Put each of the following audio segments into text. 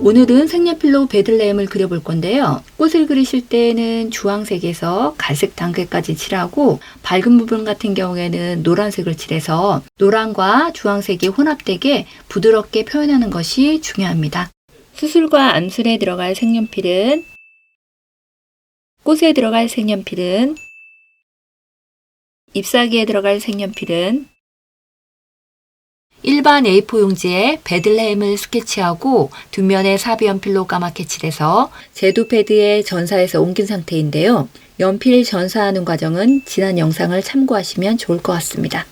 오늘은 색연필로 베들레헴을 그려볼 건데요. 꽃을 그리실 때는 주황색에서 갈색 단계까지 칠하고 밝은 부분 같은 경우에는 노란색을 칠해서 노란과 주황색이 혼합되게 부드럽게 표현하는 것이 중요합니다. 수술과 암술에 들어갈 색연필은 꽃에 들어갈 색연필은 잎사귀에 들어갈 색연필은 일반 A4 용지에 베들레헴을 스케치하고 뒷면에 사비 연필로 까맣게 칠해서 제도 패드에 전사해서 옮긴 상태인데요. 연필 전사하는 과정은 지난 영상을 참고하시면 좋을 것 같습니다.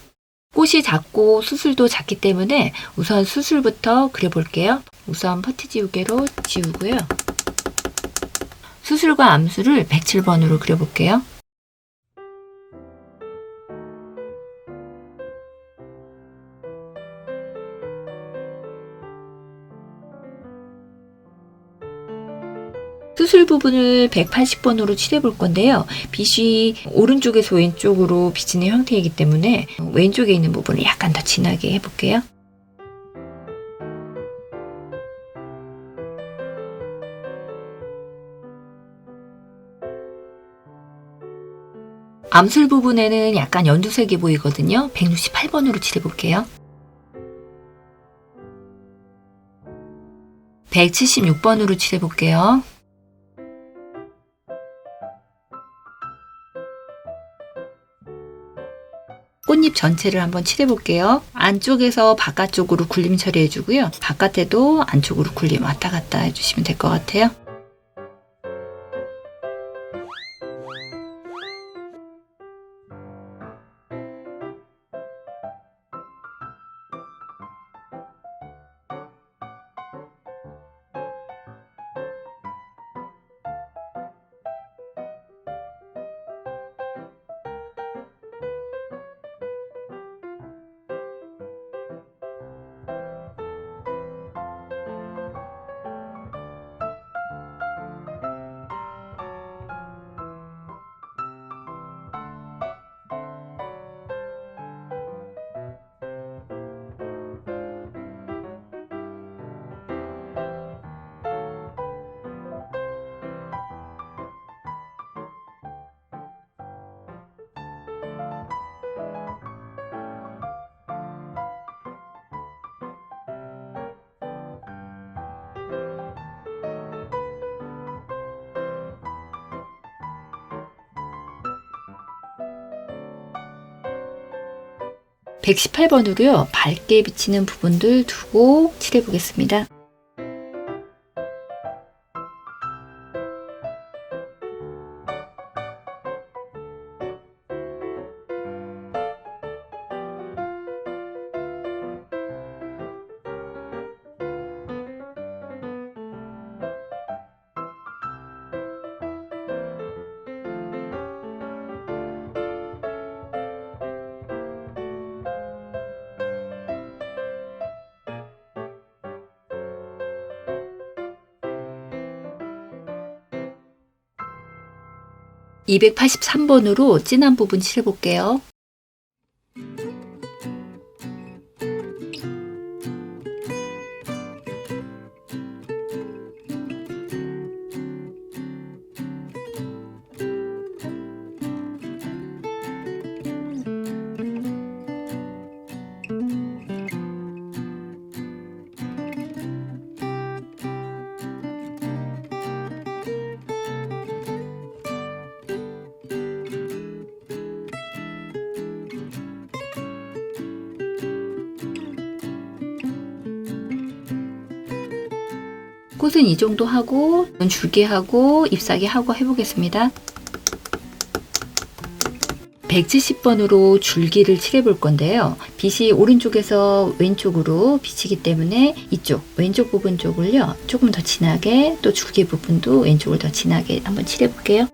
꽃이 작고 수술도 작기 때문에 우선 수술부터 그려볼게요. 우선 퍼트 지우개로 지우고요. 수술과 암수를 107번으로 그려볼게요. 부분을 180번으로 칠해 볼 건데요. 빛이 오른쪽에서 왼쪽으로 비치는 형태이기 때문에 왼쪽에 있는 부분을 약간 더 진하게 해볼게요. 암술 부분에는 약간 연두색이 보이거든요. 168번으로 칠해볼게요. 176번으로 칠해볼게요. 꽃잎 전체를 한번 칠해 볼게요. 안쪽에서 바깥쪽으로 굴림 처리해 주고요. 바깥에도 안쪽으로 굴림 왔다 갔다 해주시면 될 것 같아요. (118번으로요) 밝게 비치는 부분들 두고 칠해 보겠습니다. (283번으로) 진한 부분 칠해 볼게요. 꽃은 이 정도 하고 줄기 하고 잎사귀 하고 해보겠습니다. 170번으로 줄기를 칠해 볼 건데요. 빛이 오른쪽에서 왼쪽으로 비치기 때문에 이쪽 왼쪽 부분 쪽을요 조금 더 진하게 또 줄기 부분도 왼쪽을 더 진하게 한번 칠해 볼게요.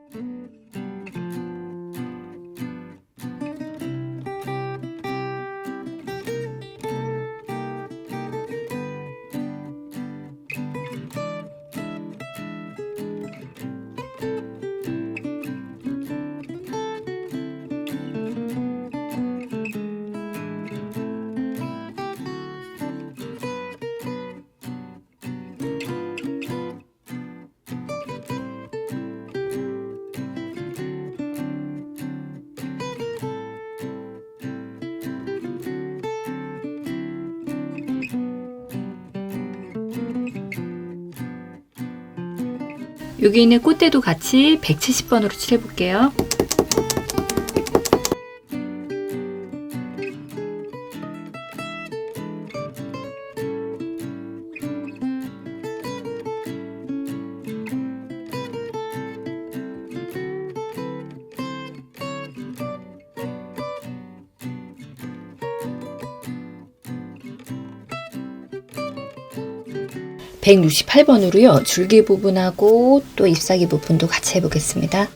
여기 있는 꽃대도 같이 170번으로 칠해 볼게요. (168번으로요) 줄기 부분하고 또 잎사귀 부분도 같이 해보겠습니다.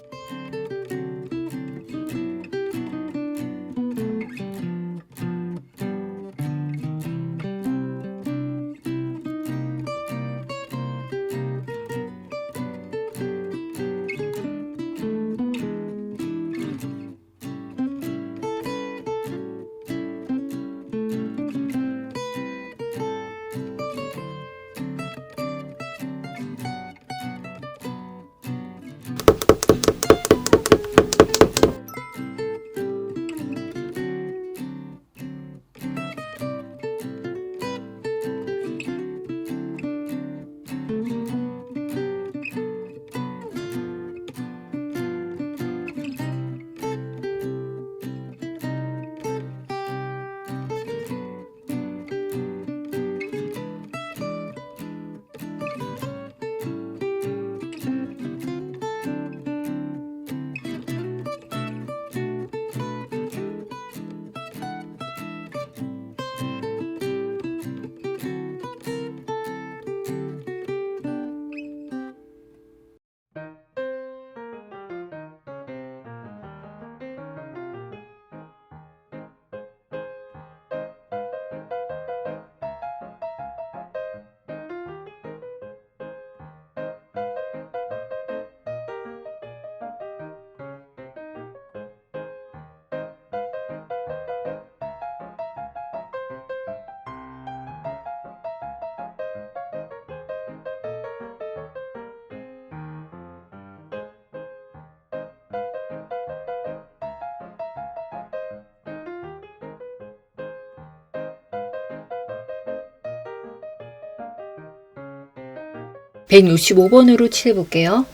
(165번으로) 칠해 볼게요.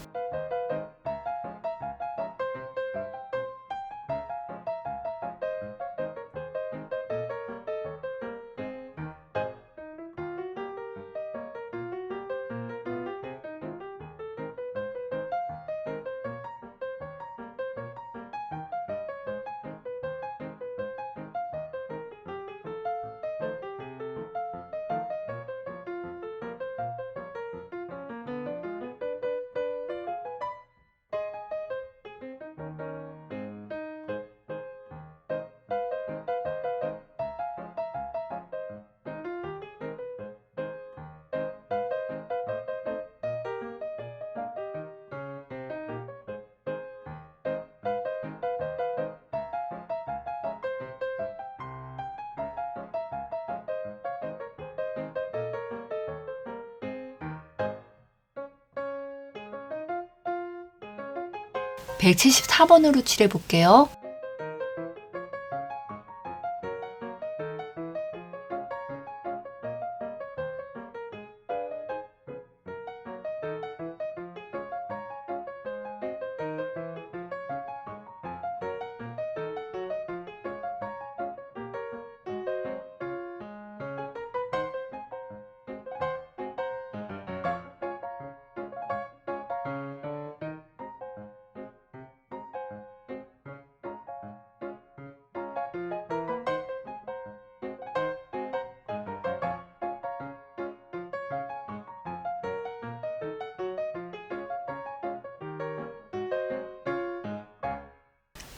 (174번으로) 칠해 볼게요.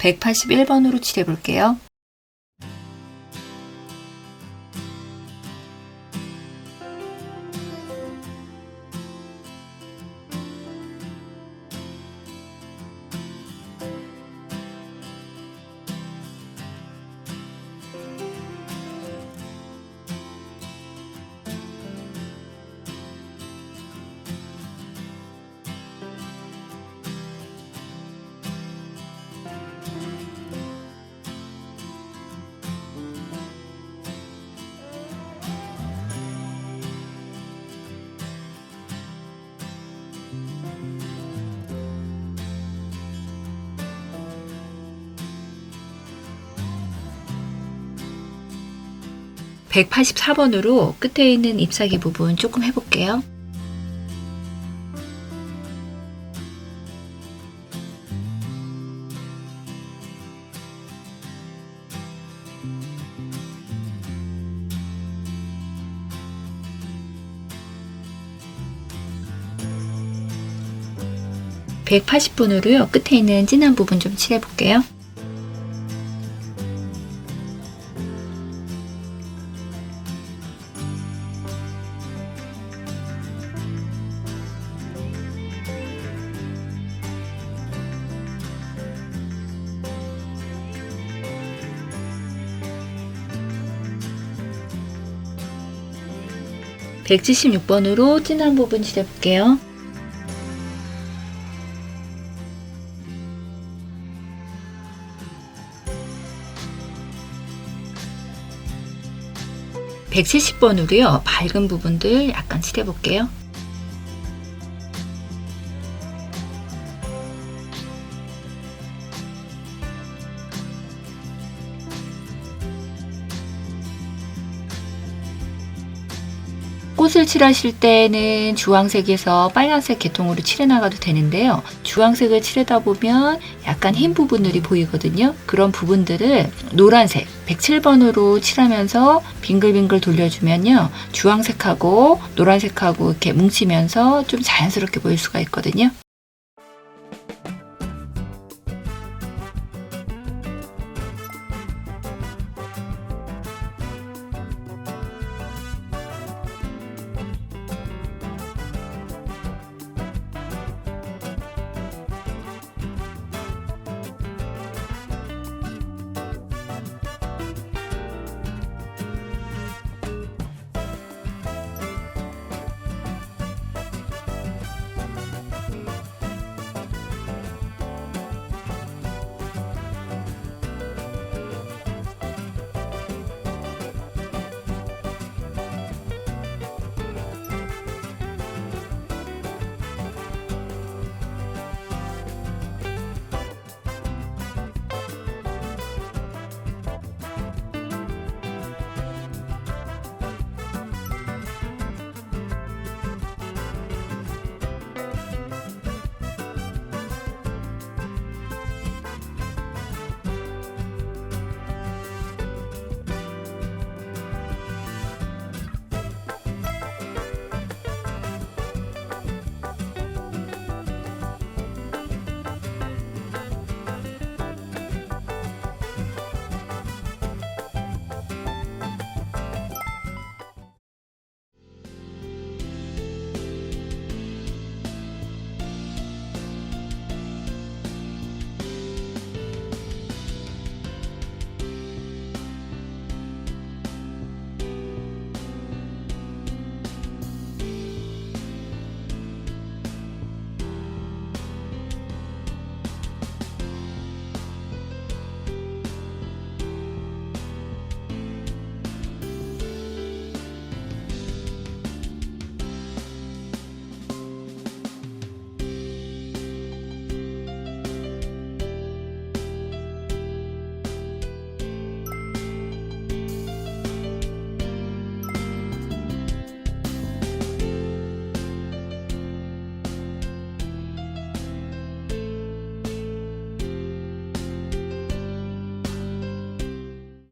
(181번으로) 칠해 볼게요. 184번으로 끝에 있는 잎사귀 부분 조금 해볼게요. (180번으로요) 끝에 있는 진한 부분 좀 칠해볼게요. (176번으로) 진한 부분 칠해 볼게요. (170번으로요) 밝은 부분들 약간 칠해볼게요. 꽃을 칠하실 때는 주황색에서 빨간색 계통으로 칠해나가도 되는데요. 주황색을 칠하다 보면 약간 흰 부분들이 보이거든요. 그런 부분들을 노란색 107번으로 칠하면서 빙글빙글 돌려주면요. 주황색하고 노란색하고 이렇게 뭉치면서 좀 자연스럽게 보일 수가 있거든요.